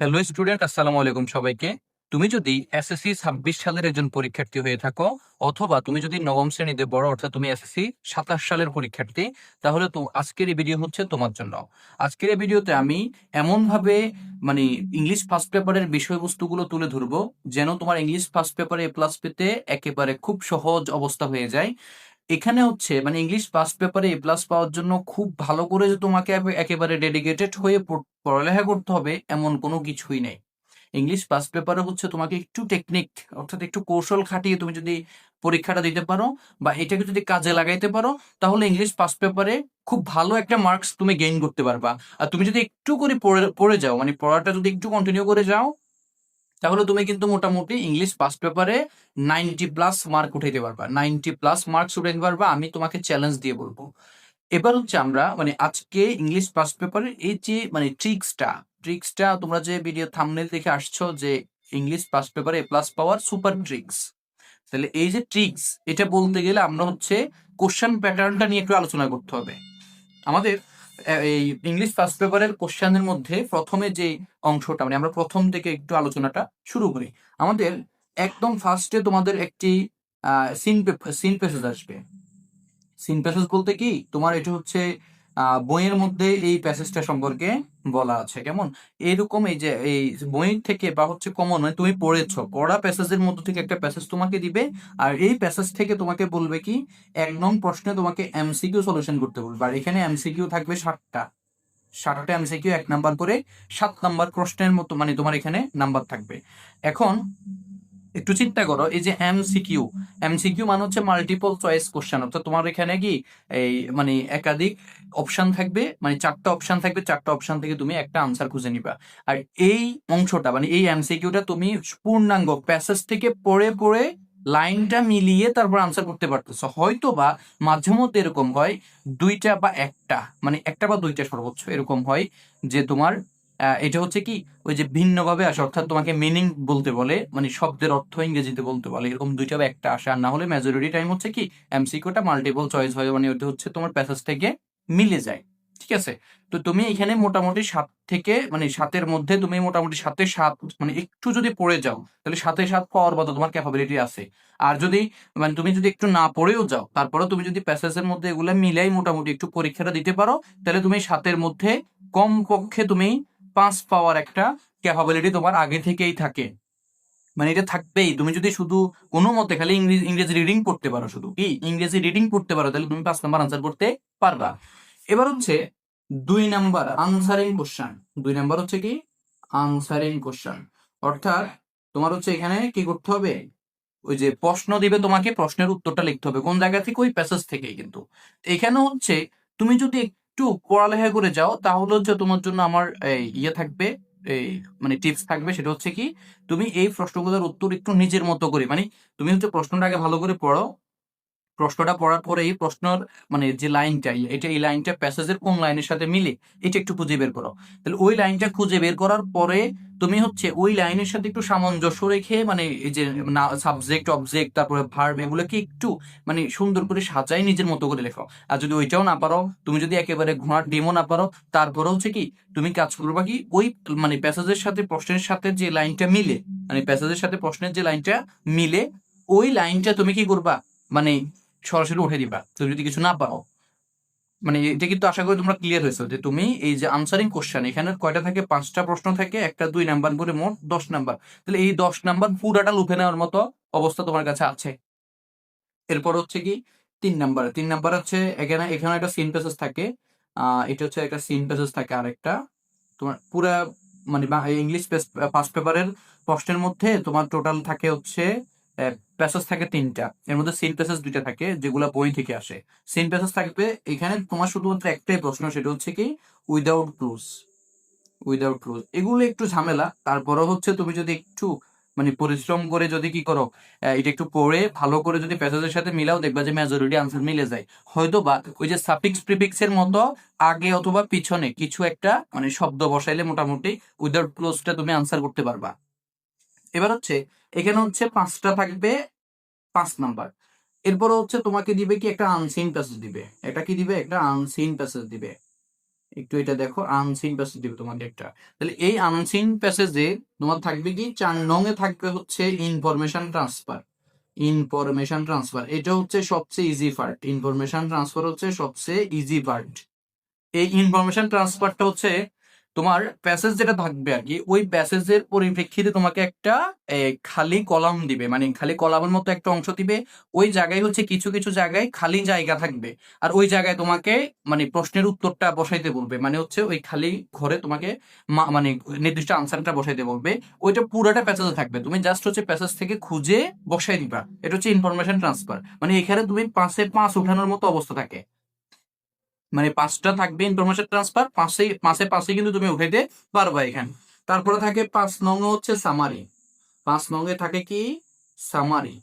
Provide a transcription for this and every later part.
Hello student আসসালামু আলাইকুম সবাইকে। তুমি যদি এসএসসি ছাব্বিশ সালের একজন পরীক্ষার্থী হয়ে থাকো, অথবা তুমি যদি নবম শ্রেণীতে বড় অর্থাৎ তুমি এসএসসি সাতাশ সালের পরীক্ষার্থী, তাহলে তো আজকের এই ভিডিও হচ্ছে তোমার জন্য। আজকের এই ভিডিওতে আমি এমন ভাবে মানে ইংলিশ ফার্স্ট পেপারের বিষয়বস্তুগুলো তুলে ধরবো, যেন তোমার ইংলিশ ফার্স্ট পেপারে প্লাস পেতে একেবারে খুব সহজ অবস্থা হয়ে যায়। এখানে হচ্ছে মানে ইংলিশ ফার্স্ট পেপারে এ প্লাস পাওয়ার জন্য খুব ভালো করে যে তোমাকে একেবারে ডেডিকেটেড হয়ে পড়- পড়ালেখা করতে হবে, এমন কোনো কিছুই নেই। ইংলিশ ফার্স্ট পেপারে হচ্ছে তোমাকে একটু টেকনিক অর্থাৎ একটু কৌশল খাটিয়ে তুমি যদি পরীক্ষাটা দিতে পারো বা এটাকে যদি কাজে লাগাইতে পারো, তাহলে ইংলিশ ফার্স্ট পেপারে খুব ভালো একটা মার্কস তুমি গেইন করতে পারবা। আর তুমি যদি একটু করে পড়ে পড়ে যাও মানে পড়াটা যদি একটু কন্টিনিউ করে যাও তাহলে তুমি কিন্তু মোটামুটি ইংলিশ ফার্স্ট পেপারে নাইনটি প্লাস মার্ক উঠাইতে পারবা। নাইনটি প্লাস মার্কস উঠাইতে পারবা, আমি তোমাকে চ্যালেঞ্জ দিয়ে বলব। এবার হচ্ছে আমরা মানে আজকে ইংলিশ ফার্স্ট পেপারের এই যে মানে ট্রিক্সটা ট্রিক্সটা তোমরা যে ভিডিও থামনেল দেখে আসছো যে ইংলিশ ফার্স্ট পেপারে এ প্লাস পাওয়ার সুপার ট্রিক্স তাহলে এই যে ট্রিক্স এটা বলতে গেলে আমরা হচ্ছে কোশ্চেন প্যাটার্নটা নিয়ে একটু আলোচনা করতে হবে। আমাদের এই ইংলিশ ফার্স্ট পেপারের কোশ্চেনের মধ্যে প্রথমে যে অংশটা মানে আমরা প্রথম থেকে একটু আলোচনাটা শুরু করি। আমাদের একদম ফার্স্টে তোমাদের একটি সিন সিন প্যাসেজ আসবে। সিন প্যাসেজ বলতে কি? তোমার এটা হচ্ছে বইয়ের মধ্যে এই প্যাসেজটা সম্পর্কে বলা আছে, কেমন? এরকম এই যে, এই বই থেকে বা হচ্ছে কমন মানে তুমি পড়েছ, পড়া প্যাসেজের মধ্যে থেকে একটা প্যাসেজ তোমাকে দিবে, আর এই প্যাসেজ থেকে তোমাকে বলবে কি, এক নং প্রশ্নে তোমাকে এমসিকিউ সলিউশন করতে বলবে, আর এখানে এমসিকিউ থাকবে ষাটটা ষাটটা এমসিকিউ এক নাম্বার করে, সাত নাম্বার প্রশ্নের মতো মানে তোমার এখানে নাম্বার থাকবে। এখন একটু চিন্তা করো, এই যে এমসিকিউ এমসিকিউ মানে হচ্ছে মাল্টিপল চয়েস কোশ্চেন অর্থাৎ তোমার এখানে কি এই মানে একাধিক অপশন থাকবে মানে চারটা অপশন থাকবে, চারটা অপশন থেকে তুমি একটা আনসার খুঁজে নিবা। আর এই অংশটা মানে এই এমসিকিউটা তুমি পূর্ণাঙ্গ প্যাসেজ থেকে পড়ে পড়ে লাইনটা মিলিয়ে তারপর আনসার করতে পারতেছো। হয়তো বা মাঝে মধ্যে এরকম হয়, দুইটা বা একটা মানে একটা বা দুইটা সর্বোচ্চ এরকম হয়, যে তোমার এটা হচ্ছে কি, ওই যে ভিন্নভাবে আসে, অর্থাৎ তোমাকে মিনিং বলতে বলে মানে শব্দের অর্থ ইংরেজিতে বলতে বলে, এরকম দুইটা বা একটা আসে। আর না হলে মেজরিটি টাইম হচ্ছে কি এমসিকিউটা মাল্টিপল চয়েস হয় মানে ওটা হচ্ছে তোমার প্যাসেজ থেকে মিলে যায়, ঠিক আছে? তো তুমি এখানে মোটামুটি সাত থেকে মানে সাতের মধ্যে তুমি মোটামুটি সাতে সাত মানে একটু যদি পড়ে যাও, তাহলে সাথে সাত পাওয়ার মতো তোমার ক্যাপাবিলিটি আছে। আর যদি মানে তুমি যদি একটু না পড়েও যাও তারপরে তুমি যদি প্যাসেজের মধ্যে এগুলা মিলাই মোটামুটি একটু পরীক্ষাটা দিতে পারো, তাহলে তুমি সাতের মধ্যে কম পক্ষে তুমি পাঁচ পাওয়ার একটা ক্যাপাবিলিটি তোমার আগে থেকেই থাকে। মানে এটা থাকবেই। তুমি যদি শুধু কোনো মতে খালি ইংরেজি ইংরেজি রিডিং পড়তে পারো শুধু, কি? ইংরেজি রিডিং পড়তে পারো, তাহলে তুমি পাঁচ নাম্বার আনসার করতে পারবা। এবার হচ্ছে দুই নাম্বার আনসারিং কোশ্চেন দুই নাম্বার হচ্ছে কি? আনসারিং কোশ্চেন অর্থাৎ তোমার হচ্ছে এখানে কি করতে হবে? ওই যে প্রশ্ন দিবে তোমাকে, প্রশ্নের উত্তরটা লিখতে হবে। কোন জায়গা থেকে? ওই প্যাসেজ থেকে কিন্তু। এখানে হচ্ছে তুমি যদি একটু পড়ালেখা করে যাও, তাহলে হচ্ছে তোমার জন্য আমার ইয়ে থাকবে, এই মানে টিপস থাকবে, সেটা হচ্ছে কি, তুমি এই প্রশ্নগুলোর উত্তর একটু নিজের মতো করে মানে তুমি হচ্ছে প্রশ্নটাকে ভালো করে পড়ো প্রশ্নটা পড়ার পরে এই প্রশ্নের মানে যে লাইনটা, এটা এই লাইনটা প্যাসেজের কোন লাইনের সাথে মিলে, এটা একটু খুঁজে বের করো। তাহলে ওই লাইনটা খুঁজে বের করার পরে তুমি হচ্ছে ওই লাইনের সাথে একটু সামঞ্জস্য রেখে মানে এই যে সাবজেক্ট অবজেক্ট তারপরে ভার্ব এগুলোকে একটু মানে সুন্দর করে সাজাই নিজের মতো করে লেখো। আর যদি ওইটাও না পারো, তুমি যদি একেবারে ঘোড়ার ডিমও না পারো, তারপরে হচ্ছে কি, তুমি কাজ করবা কি, ওই মানে প্যাসেজের সাথে প্রশ্নের সাথে যে লাইনটা মিলে মানে প্যাসেজের সাথে প্রশ্নের যে লাইনটা মিলে, ওই লাইনটা তুমি কি করবা? মানে সরাসরি উঠে দিবা। তুমি যদি কিছু না পাও মানে এটা কিন্তু আশা করি তোমরা ক্লিয়ার হয়েছে যে তুমি এই যে আনসারিং কোশ্চেন এখানে কয়টা থাকে? পাঁচটা প্রশ্ন থাকে, একটা দুই নাম্বার করে মোট দশ নাম্বার। তাহলে এই দশ নাম্বার পুরাটা লুফে নেওয়ার মতো অবস্থা তোমার কাছে আছে। এরপর হচ্ছে কি, তিন নাম্বার। তিন নাম্বার হচ্ছে, এখানে এখানে একটা সিন প্যাসেজ থাকে। আহ এটা হচ্ছে একটা সিন প্যাসেজ থাকে আর একটা তোমার পুরা মানে ইংলিশ ফার্স্ট পেপারের প্রশ্নের মধ্যে তোমার টোটাল থাকে হচ্ছে প্যাসেজ থাকে তিনটা। এর মধ্যে সিন প্যাসেজ দুইটা থাকে, যেগুলো বই থেকে আসে। সিন প্যাসেজ থাকবে, এখানে তোমার শুধুমাত্র একটাই প্রশ্ন, সেটা হচ্ছে কি উইদাউট ক্লুজ উইদাউট ক্লুজ এগুলো একটু ঝামেলা, তারপরও হচ্ছে তুমি যদি একটু মানে পরিশ্রম করে যদি কি করো এটা একটু পড়ে, ভালো করে যদি প্যাসেজের সাথে মিলাও, দেখবা যে মেজরিটি আনসার মিলে যায়। হয়তো বা ওই যে সাফিক্স প্রিফিক্স এর মতো, আগে অথবা পিছনে কিছু একটা মানে শব্দ বসাইলে মোটামুটি উইদাউট ক্লোজটা তুমি আনসার করতে পারবা। এবার হচ্ছে এখানে হচ্ছে পাঁচটা থাকবে, পাঁচ নাম্বার। এরপর হচ্ছে তোমাকে দিবে কি একটা আনসিন প্যাসেজ দিবে। এটা কি দিবে? একটা আনসিন প্যাসেজ দিবে। একটু এটা দেখো আনসিন প্যাসেজ দিবে তোমাকে একটা। তাহলে এই আনসিন প্যাসেজে তোমার থাকবে কি? চার নং এ থাকবে হচ্ছে ইনফরমেশন ট্রান্সফার ইনফরমেশন ট্রান্সফার এটা হচ্ছে সবচেয়ে ইজি পার্ট ইনফরমেশন ট্রান্সফার হচ্ছে সবচেয়ে ইজি পার্ট এই ইনফরমেশন ট্রান্সফারটা হচ্ছে তোমার প্যাসেজ যেটা থাকবে আর কি, ওই প্যাসেজের পরিপ্রেক্ষিতে তোমাকে একটা খালি কলাম দিবে। মানে খালি কলামের মতো একটা অংশ দিবে। ওই জায়গায় হচ্ছে কিছু কিছু জায়গায় খালি জায়গা থাকবে। আর ওই জায়গায় তোমাকে মানে প্রশ্নের উত্তরটা বসাইতে বলবে। মানে হচ্ছে ওই খালি ঘরে তোমাকে মানে নির্দিষ্ট আনসারটা বসাইতে বলবে। ওইটা পুরোটা প্যাসেজে থাকবে। তুমি জাস্ট হচ্ছে প্যাসেজ থেকে খুঁজে বসাই দিবা। এটা হচ্ছে ইনফরমেশন ট্রান্সফার মানে এখানে তুমি পাঁচে পাঁচ উঠানোর মতো অবস্থা থাকে। মানে পাঁচটা থাকবে ইনফরমেশন ট্রান্সফার পাঁচে পাঁচে পাঁচে কিন্তু তুমি উঠাইতে পারবা এখানে। তারপরে থাকে পাঁচ নং হচ্ছে সামারি পাঁচ নং এ থাকে কি? সামারি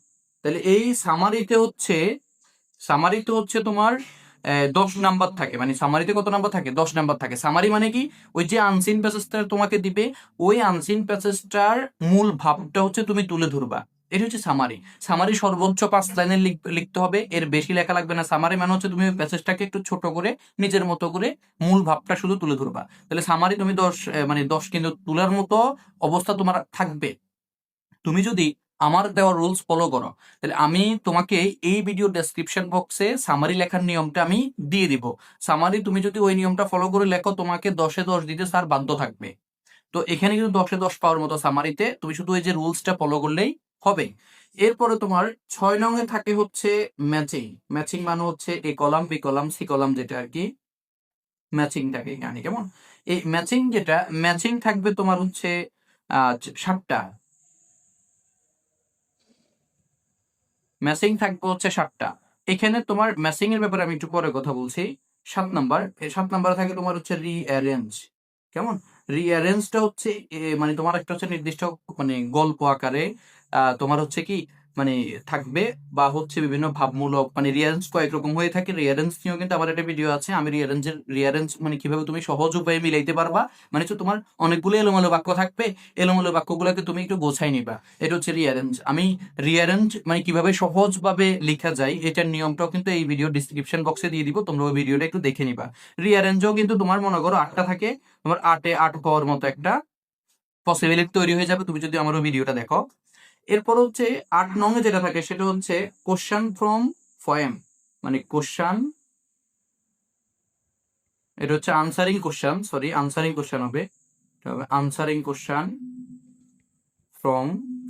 তাহলে এই সামারিতে হচ্ছে সামারিতে হচ্ছে তোমার দশ নাম্বার থাকে। মানে সামারিতে কত নাম্বার থাকে? দশ নাম্বার থাকে। সামারি মানে কি? ওই যে আনসিন প্যাসেজটা তোমাকে দিবে, ওই আনসিন প্যাসেজটার মূল ভাবটা হচ্ছে তুমি তুলে ধরবা। এটা হচ্ছে সামারি সামারি সর্বোচ্চ পাঁচ লাইনে লিখতে হবে। এর বেশি লেখা লাগবে না সামারি মানে হচ্ছে তুমি প্যাসেজটাকে একটু ছোট করে, নিজের মতো করে মূল ভাবটা শুধু তুলে ধরবা। তাহলে সামারি তুমি দশ মানে দশ কিন্তু তোলার মতো অবস্থা তোমার থাকবে। তুমি যদি আমার দেওয়া রুলস ফলো করো, তাহলে আমি তোমাকে এই ভিডিও ডেসক্রিপশন বক্সে সামারি লেখার নিয়মটা আমি দিয়ে দিব। সামারি তুমি যদি ওই নিয়মটা ফলো করে লেখো, তোমাকে দশে দশ দিতে স্যার বাধ্য থাকবে। তো এখানে কিন্তু দশে দশ পাওয়ার মতো সামারিতে তুমি শুধু এই যে রুলসটা ফলো করলেই হবে। এরপরে তোমার ছয় নঙে থাকে হচ্ছে ম্যাচিং ম্যাচিং মানে হচ্ছে A column B column C column যেটা আর কি ম্যাচিংটাকে জানি কেমন। এই ম্যাচিং যেটা ম্যাচিং থাকবে তোমার হচ্ছে সাতটা। ম্যাচিং থাকবে হচ্ছে সাতটা। এখানে তোমার ম্যাচিং এর ব্যাপারে আমি একটু পরে কথা বলছি। সাত নাম্বার সাত নাম্বার থাকে তোমার হচ্ছে রিঅ্যারেঞ্জ কেমন? রিঅ্যারেঞ্জটা হচ্ছে মানে তোমার একটা হচ্ছে নির্দিষ্ট মানে গল্প আকারে তোমার হচ্ছে কি মানে থাকবে বা হচ্ছে বিভিন্ন ভাবমূলক মানে রিয়ারেঞ্জ কয়েক রকম হয়ে থাকে। রিয়ারেঞ্জ নিয়েও কিন্তু আমার একটা ভিডিও আছে। আমি রিয়ারেঞ্জের রিয়ারেঞ্জ মানে কীভাবে তুমি সহজ উপায়ে মিলাইতে পারবা? মানে হচ্ছে তোমার অনেকগুলো এলোমেলো বাক্য থাকবে। এলোমেলো বাক্যগুলোকে তুমি একটু গোছাই নিবা। এটা হচ্ছে রিয়ারেঞ্জ আমি রিয়ারেঞ্জ মানে কীভাবে সহজভাবে লেখা যায়, এটার নিয়মটাও কিন্তু এই ভিডিও ডিসক্রিপশন বক্সে দিয়ে দিব। তোমরা ওই ভিডিওটা একটু দেখে নিবা। রিয়ারেঞ্জও কিন্তু তোমার মনে করো আটটা থাকে। তোমার আটে আট পাওয়ার মতো একটা পসিবিলিটি তৈরি হয়ে যাবে। তুমি যদি আমার ভিডিওটা দেখো। এরপর হচ্ছে আট নং এ যেটা থাকে, সেটা হচ্ছে কোশ্চান ফ্রম ফয়েম মানে কোশ্চান এটা হচ্ছে answering question sorry answering question হবে। আনসারিং কোশ্চান ফ্রম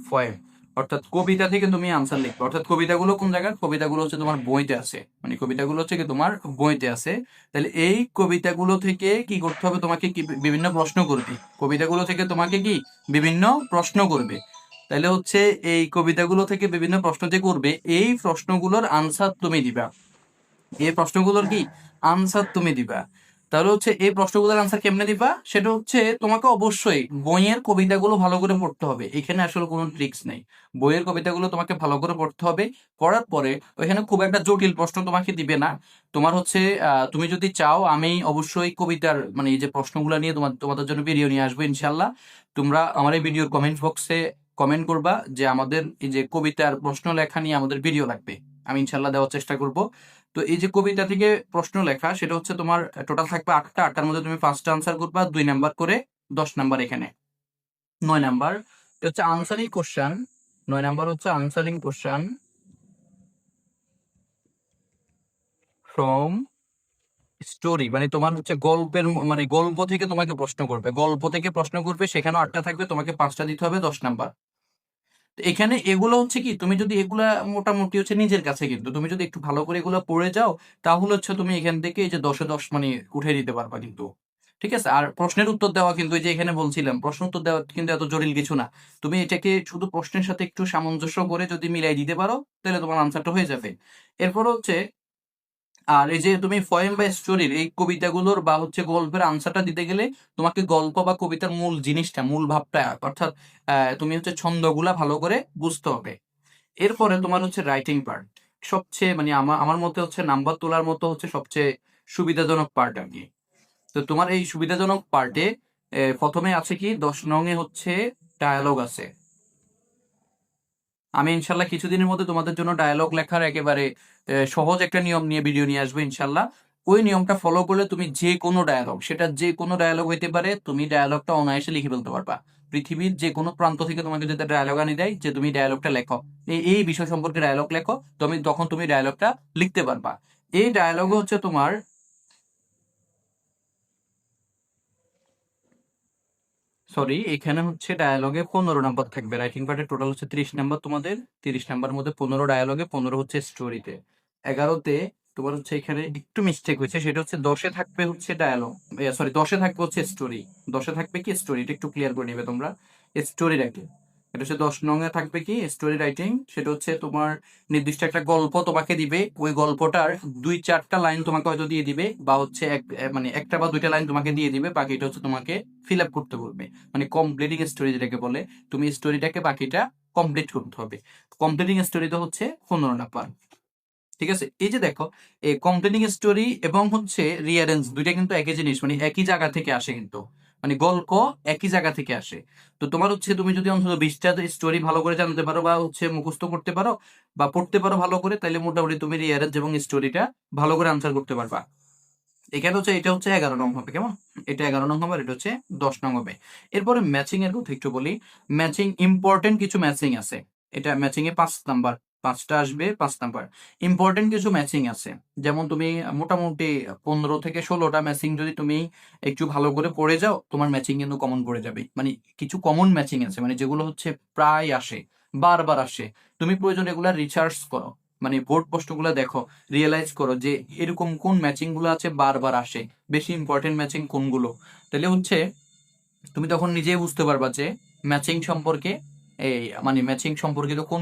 ফয়েম অর্থাৎ কবিতা থেকে তুমি আনসার লিখবে। অর্থাৎ কবিতাগুলো কোন জায়গার কবিতাগুলো হচ্ছে তোমার বইতে আছে। মানে কবিতাগুলো হচ্ছে কি তোমার বইতে আছে। তাহলে এই কবিতাগুলো থেকে কি করতে হবে? তোমাকে কি বিভিন্ন প্রশ্ন করবে। কবিতাগুলো থেকে তোমাকে কি? বিভিন্ন প্রশ্ন করবে। তাহলে হচ্ছে এই কবিতাগুলো থেকে বিভিন্ন প্রশ্ন যে করবে, এই প্রশ্নগুলোর আনসার তুমি দিবা। এই প্রশ্নগুলোর কি? আনসার তুমি দিবা। তাহলে হচ্ছে এই প্রশ্নগুলোর আনসার কেমনে দিবা? সেটা হচ্ছে তোমাকে অবশ্যই বইয়ের কবিতাগুলো ভালো করে পড়তে হবে। এখানে আসলে কোনো ট্রিক্স নেই। বইয়ের কবিতাগুলো তোমাকে ভালো করে পড়তে হবে। পড়ার পরে ওইখানে খুব একটা জটিল প্রশ্ন তোমাকে দিবে না। তোমার হচ্ছে তুমি যদি চাও আমি অবশ্যই কবিতার মানে এই যে প্রশ্নগুলো নিয়ে তোমার তোমাদের জন্য ভিডিও নিয়ে আসব ইনশাল্লাহ তোমরা আমার এই ভিডিওর কমেন্ট বক্সে কমেন্ট করবা যে আমাদের এই যে কবিতার প্রশ্ন লেখা নিয়ে আমাদের ভিডিও লাগবে। আমি ইনশাল্লাহ দেওয়ার চেষ্টা করব। তো এই যে কবিতা থেকে প্রশ্ন লেখা সেটা হচ্ছে তোমার টোটাল থাকবে আটটা। আটটার মধ্যে তুমি পাঁচটা আনসার করবা, দুই নাম্বার করে দশ নাম্বার এখানে। নয় নাম্বার হচ্ছে আনসারিং কোশ্চান নয় নাম্বার হচ্ছে আনসারিং কোশ্চান ফ্রম স্টোরি মানে তোমার হচ্ছে গল্পের মানে গল্প থেকে তোমাকে প্রশ্ন করবে। গল্প থেকে প্রশ্ন করবে সেখানে আটটা থাকবে, তোমাকে পাঁচটা দিতে হবে, দশ নাম্বার। এখানে এগুলো হচ্ছে কি, তুমি যদি এগুলা মোটামুটি হচ্ছে নিজের কাছে কিন্তু, তুমি যদি একটু ভালো করে এগুলো পড়ে যাও, তাহলে হচ্ছে তুমি এখান থেকে এই যে দশে দশ মানে উঠে দিতে পারবা কিন্তু। ঠিক আছে? আর প্রশ্নের উত্তর দেওয়া কিন্তু এই যে এখানে বলছিলাম, প্রশ্ন উত্তর দেওয়া কিন্তু এত জটিল কিছু না। তুমি এটাকে শুধু প্রশ্নের সাথে একটু সামঞ্জস্য করে যদি মিলাই দিতে পারো, তাহলে তোমার আনসারটা হয়ে যাবে। এরপর হচ্ছে আর এই যে তুমি ফয়েম বা স্টোরির এই কবিতাগুলোর বা হচ্ছে গল্পের আনসারটা দিতে গেলে তোমাকে গল্প বা কবিতার মূল জিনিসটা, মূল ভাবটা, অর্থাৎ তুমি হচ্ছে ছন্দগুলা ভালো করে বুঝতে হবে। এরপরে তোমার হচ্ছে রাইটিং পার্ট সবচেয়ে মানে আমার আমার মতে হচ্ছে নাম্বার তোলার মতো হচ্ছে সবচেয়ে সুবিধাজনক পার্ট আর কি। তো তোমার এই সুবিধাজনক পার্টে প্রথমে আছে কি, দশ নং এ হচ্ছে ডায়ালগ আছে। আমি ইনশাল্লাহ কিছুদিনের মধ্যে তোমাদের জন্য ডায়ালগ লেখার একেবারে সহজ একটা নিয়ম নিয়ে ভিডিও নিয়ে আসব ইনশাল্লাহ। ওই নিয়মটা ফলো করলে তুমি যে কোনো ডায়ালগ সেটা যে কোনো ডায়ালগ হইতে পারে, তুমি ডায়ালগটা অনায়াসে লিখে ফেলতে পারবা। পৃথিবীর যে কোনো প্রান্ত থেকে তোমাকে যদি ডায়ালগ আনি দেয় যে তুমি ডায়ালগটা লেখো এই বিষয় সম্পর্কে ডায়ালগ লেখো, তুমি, তখন তুমি ডায়ালগটা লিখতে পারবা। এই ডায়ালগ হচ্ছে তোমার সরি এখানে হচ্ছে ডায়ালগে পনেরো নাম্বার থাকবে। রাইটিং পার্টে টোটাল হচ্ছে তিরিশ নাম্বার তোমাদের। তিরিশ নাম্বার মধ্যে পনেরো ডায়ালগে পনেরো হচ্ছে স্টোরিতে এগারোতে তোমার হচ্ছে এখানে একটু মিস্টেক হয়েছে, সেটা হচ্ছে দশে থাকবে হচ্ছে ডায়ালগ সরি দশে থাকবে হচ্ছে স্টোরি দশে থাকবে কি স্টোরি এটা একটু ক্লিয়ার করে নেবে তোমরা। স্টোরি রাইটিং এটা হচ্ছে দশ নঙে থাকবে কি স্টোরি রাইটিং সেটা হচ্ছে তোমার নির্দিষ্ট একটা গল্প তোমাকে দিবে, ওই গল্পটার দুই চারটা লাইন তোমাকে হয়তো দিয়ে দিবে, বা হচ্ছে এক মানে একটা বা দুইটা লাইন তোমাকে দিয়ে দিবে, বাকিটা হচ্ছে তোমাকে ফিল আপ করতে বলবে। মানে কমপ্লিটিং স্টোরি যেটাকে বলে, তুমি স্টোরিটাকে বাকিটা কমপ্লিট করতে হবে। কমপ্লিটিং স্টোরিতে হচ্ছে পনেরো নাম্বার ঠিক আছে? এই যে দেখো, এই কমপ্লিটিং স্টোরি এবং হচ্ছে রিয়ারেন্স দুইটা কিন্তু একই জিনিস মানে একই জায়গা থেকে আসে কিন্তু। মানে গল্প একই জায়গা থেকে আসে। তো তোমার হচ্ছে তুমি যদি অন্তত বিশটা স্টোরি ভালো করে জানতে পারো বা হচ্ছে মুখস্থ করতে পারো বা পড়তে পারো ভালো করে তাহলে মোটামুটি তুমি রিয়ারেন্স এবং স্টোরিটা ভালো করে আনসার করতে পারবা। এখানে হচ্ছে, এটা হচ্ছে এগারো নং হবে, কেমন? এটা এগারো নং হবে এটা হচ্ছে দশ নং হবে। এরপরে ম্যাচিং এর কথা একটু বলি। ম্যাচিং ইম্পর্টেন্ট কিছু ম্যাচিং আছে। এটা ম্যাচিং এ পাঁচ নাম্বার পাঁচটা আসবে, পাঁচ নাম্বার ইম্পর্টেন্ট কিছু ম্যাচিং আছে। যেমন তুমি মোটামুটি পনেরো থেকে ষোলোটা ম্যাচিং যদি তুমি একটু ভালো করে পড়ে যাও, তোমার ম্যাচিং কিন্তু কমন পড়ে যাবে মানে কিছু কমন ম্যাচিং আছে মানে যেগুলো হচ্ছে প্রায় আসে, বারবার আসে। তুমি প্রয়োজন এগুলা রিসার্চ করো মানে বোর্ড প্রশ্নগুলো দেখো রিয়েলাইজ করো যে এরকম কোন ম্যাচিংগুলো আছে বারবার আসে, বেশি ইম্পর্টেন্ট ম্যাচিং কোনগুলো। তাহলে হচ্ছে, তুমি তখন নিজেই বুঝতে পারবা যে ম্যাচিং সম্পর্কে এই মানে ম্যাচিং সম্পর্কিত কোন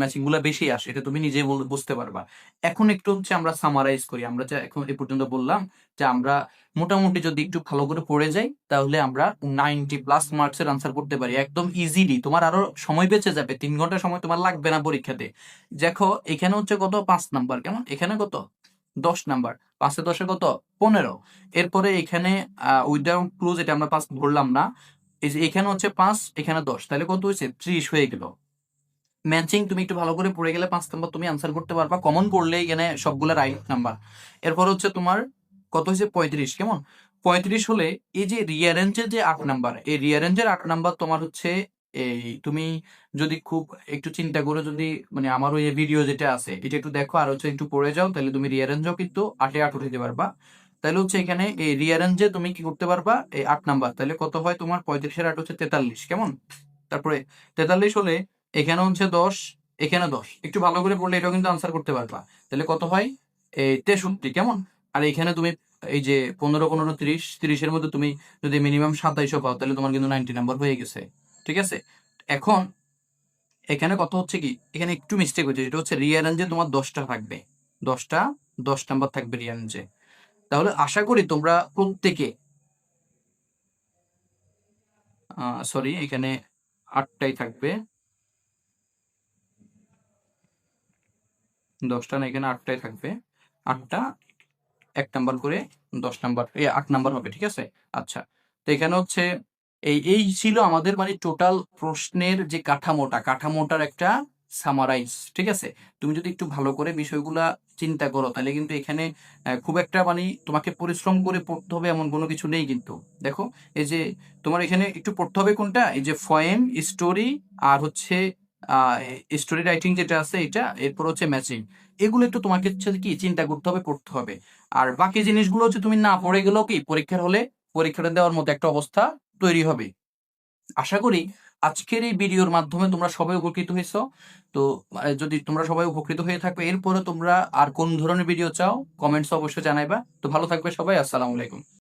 ম্যাচিংগুলো বেশি আসে, এটা তুমি নিজে বুঝতে পারবা। এখন একটু হচ্ছে আমরা সামারাইজ করি, আমরা যে এখন এ পর্যন্ত বললাম যে আমরা মোটামুটি যদি একটু ভালো করে পড়ে যাই, তাহলে আমরা নাইনটি প্লাস মার্কসের আনসার করতে পারি, একদম ইজিলি তোমার আরও সময় বেঁচে যাবে, তিন ঘণ্টা সময় তোমার লাগবে না পরীক্ষাতে। দেখো, এখানে হচ্ছে কত? পাঁচ নাম্বার কেমন? এখানে কত? দশ নাম্বার পাঁচে দশে কত? পনেরো। এরপরে এখানে উইদাউট ক্লুজ এটা আমরা পাঁচ ধরলাম না। এখানে হচ্ছে পাঁচ, এখানে দশ। তাহলে কত হয়েছে? ত্রিশ হয়ে গেল। ম্যাচিং তুমি একটু ভালো করে পড়ে গেলে পাঁচ নাম্বার তুমি আনসার করতে পারবা। কমন করলে এখানে সবগুলো রাইট নাম্বার এরপর হচ্ছে তোমার কত হয়েছে? পঁয়ত্রিশ। কেমন? পঁয়ত্রিশ হলে এই যে রিয়ারেঞ্জের যে আট নাম্বার এই রিয়ারেঞ্জের আট নাম্বার তোমার হচ্ছে এই তুমি যদি খুব একটু চিন্তা করে যদি মানে আমার ওই ভিডিও যেটা আছে, এটা একটু দেখো আর হচ্ছে একটু পড়ে যাও, তাহলে তুমি রিয়ারেঞ্জও কিন্তু আটে আট উঠাতে পারবা। তাহলে হচ্ছে এখানে এই রিয়ারেঞ্জে তুমি কি করতে পারবা, এই আট নাম্বার। তাহলে কত হয় তোমার? পঁয়ত্রিশের আট হচ্ছে তেতাল্লিশ, কেমন? তারপরে তেতাল্লিশ হলে এখানে হচ্ছে দশ, এখানে দশ। একটু ভালো করে পড়লে এটাও কিন্তু আনসার করতে পারবা। তাহলে কত হয়? এই তেষট্টি, কেমন? আর এখানে তুমি এই যে পনেরো পনেরো, তিরিশ, তিরিশের মধ্যে তুমি যদি মিনিমাম সাতাইশও পাও, তাহলে তোমার কিন্তু নাইনটি নাম্বার হয়ে গেছে। ঠিক আছে? এখন এখানে কত হচ্ছে কি? এখানে একটু মিস্টেক হচ্ছে, যেটা হচ্ছে রিয়ারেঞ্জে তোমার দশটা থাকবে। দশটা, দশ নাম্বার থাকবে রিয়ারেঞ্জে তাহলে আশা করি তোমরা প্রত্যেকে সরি এখানে আটটাই থাকবে। দশটা না, এখানে আটটাই থাকবে। আটটা, এক নাম্বার করে দশ নাম্বার, এই আট নাম্বার হবে, ঠিক আছে? আচ্ছা তো এখানে হচ্ছে এই এই ছিল আমাদের মানে টোটাল প্রশ্নের যে কাঠামোটা, কাঠামোটার একটা সামারাইজ ঠিক আছে? তুমি যদি একটু ভালো করে বিষয়গুলা চিন্তা করো, তাহলে কিন্তু এখানে খুব একটা মানে তোমাকে পরিশ্রম করে পড়তে হবে এমন কোনো কিছু নেই কিন্তু। দেখো, এই যে তোমার এখানে একটু পড়তে হবে কোনটা? এই যে ফয়েম স্টোরি আর হচ্ছে স্টোরি রাইটিং যেটা আছে এটা, এরপর হচ্ছে ম্যাচিং এগুলো একটু তোমাকে কি চিন্তা করতে হবে, পড়তে হবে। আর বাকি জিনিসগুলো হচ্ছে তুমি না পড়ে গেলেও কি পরীক্ষার হলে পরীক্ষাটা দেওয়ার মতো একটা অবস্থা তৈরি হবে। আশা করি আজকের এই ভিডিওর মাধ্যমে তোমরা সবাই উপকৃত হয়েছ। তো যদি তোমরা সবাই উপকৃত হয়ে থাকবে এরপরে তোমরা আর কোন ধরনের ভিডিও চাও কমেন্টস অবশ্যই জানাইবা। তো ভালো থাকবে সবাই, আসসালামু আলাইকুম।